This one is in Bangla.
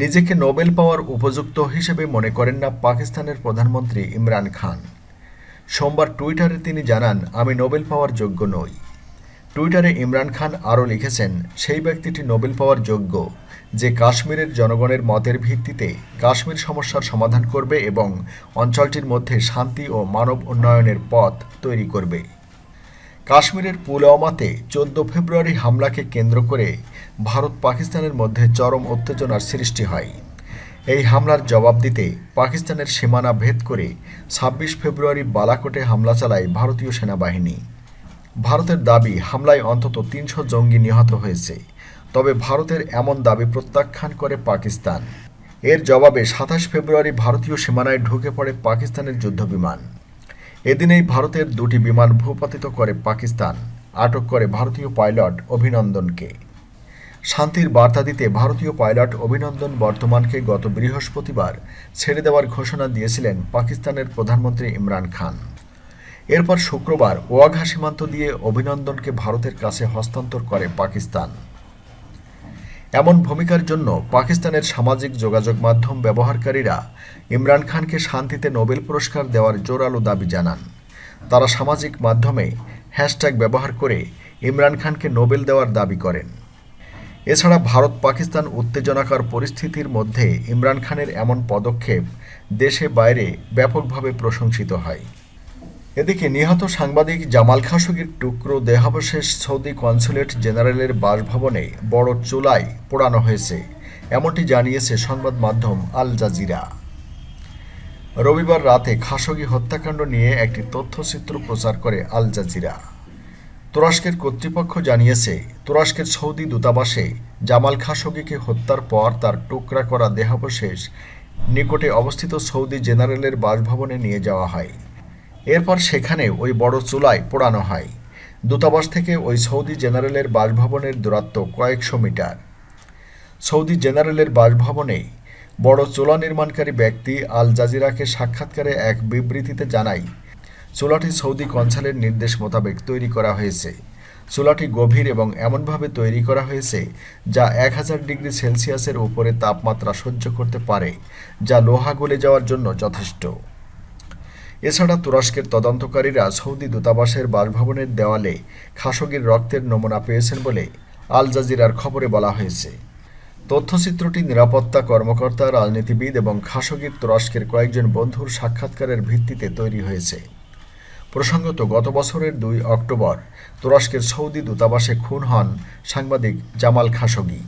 নিজেকে নোবেল পাওয়ার উপযুক্ত হিসেবে মনে করেন না পাকিস্তানের প্রধানমন্ত্রী ইমরান খান। সোমবার টুইটারে তিনি জানান, আমি নোবেল পাওয়ার যোগ্য নই। টুইটারে ইমরান খান আরও লিখেছেন, সেই ব্যক্তিটি নোবেল পাওয়ার যোগ্য যে কাশ্মীরের জনগণের মতের ভিত্তিতে কাশ্মীর সমস্যার সমাধান করবে এবং অঞ্চলটির মধ্যে শান্তি ও মানব উন্নয়নের পথ তৈরি করবে। কাশ্মীরের পুলওয়ামাতে চোদ্দ ফেব্রুয়ারি হামলাকে কেন্দ্র করে ভারত পাকিস্তানের মধ্যে চরম উত্তেজনার সৃষ্টি হয়। এই হামলার জবাব দিতে পাকিস্তানের সীমানা ভেদ করে ছাব্বিশ ফেব্রুয়ারি বালাকোটে হামলা চালায় ভারতীয় সেনাবাহিনী। ভারতের দাবি, হামলায় অন্তত তিনশো জঙ্গি নিহত হয়েছে। তবে ভারতের এমন দাবি প্রত্যাখ্যান করে পাকিস্তান। এর জবাবে সাতাশ ফেব্রুয়ারি ভারতীয় সীমানায় ঢুকে পড়ে পাকিস্তানের যুদ্ধবিমান। এদিনেই ভারতের দুটি বিমান ভূপাতিত করে পাকিস্তান, আটক করে ভারতীয় পাইলট অভিনন্দনকে। শান্তির বার্তা দিতে ভারতীয় পাইলট অভিনন্দন বর্তমানকে গত বৃহস্পতিবার ছেড়ে দেওয়ার ঘোষণা দিয়েছিলেন পাকিস্তানের প্রধানমন্ত্রী ইমরান খান। এরপর শুক্রবার ওয়াঘা সীমান্ত দিয়ে অভিনন্দনকে ভারতের কাছে হস্তান্তর করে পাকিস্তান। এমন ভূমিকার জন্য পাকিস্তানের সামাজিক যোগাযোগ মাধ্যম ব্যবহারকারীরা ইমরান খানকে শান্তিতে নোবেল পুরস্কার দেওয়ার জোরালো দাবি জানান। তারা সামাজিক মাধ্যমে হ্যাশট্যাগ ব্যবহার করে ইমরান খানকে নোবেল দেওয়ার দাবি করেন। এছাড়া ভারত পাকিস্তান উত্তেজনাকর পরিস্থিতির মধ্যে ইমরান খানের এমন পদক্ষেপ দেশে বাইরে ব্যাপকভাবে প্রশংসিত হয়। এদিকে নিহত সাংবাদিক জামাল খাশোগির টুকরো দেহাবশেষ সৌদি কনসুলেট জেনারেলের বাসভবনে বড় চুলায় পোড়ানো হয়েছে। এমনটি জানিয়েছে সংবাদ মাধ্যম আল জাজিরা। রবিবার রাতে খাশোগি হত্যাকাণ্ড নিয়ে একটি তথ্যচিত্র প্রচার করে আল জাজিরা। তুরস্কের কর্তৃপক্ষ জানিয়েছে, তুরস্কের সৌদি দূতাবাসে জামাল খাশোগিকে হত্যার পর তার টুকরা করা দেহাবশেষ নিকটে অবস্থিত সৌদি জেনারেলের বাসভবনে নিয়ে যাওয়া হয়। এরপর সেখানে ওই বড় চুলায় পোড়ানো হয়। দূতাবাস থেকে ওই সৌদি জেনারেলের বাসভবনের দূরত্ব কয়েকশো মিটার। সৌদি জেনারেলের বাসভবনে বড় চুলা নির্মাণকারী ব্যক্তি আল জাজিরাকে সাক্ষাৎকারে এক বিবৃতিতে জানায়, চুলাটি সৌদি কনসালের নির্দেশ মোতাবেক তৈরি করা হয়েছে। চুলাটি গভীর এবং এমনভাবে তৈরি করা হয়েছে যা এক হাজার ডিগ্রি সেলসিয়াসের উপরে তাপমাত্রা সহ্য করতে পারে, যা লোহা গলে যাওয়ার জন্য যথেষ্ট। এছাড়া তুরস্কের তদন্তকারীরা সৌদি দূতাবাসের বাসভবনের দেওয়ালে খাশোগির রক্তের নমুনা পেয়েছেন বলে আল জাজিরার খবরে বলা হয়েছে। তথ্যচিত্রটি নিরাপত্তা কর্মকর্তা, রাজনীতিবিদ এবং খাশোগির তুরস্কের কয়েকজন বন্ধুর সাক্ষাৎকারের ভিত্তিতে তৈরি হয়েছে। প্রসঙ্গত, গত বছরের দুই অক্টোবর তুরস্কের সৌদি দূতাবাসে খুন হন সাংবাদিক জামাল খাশোগি।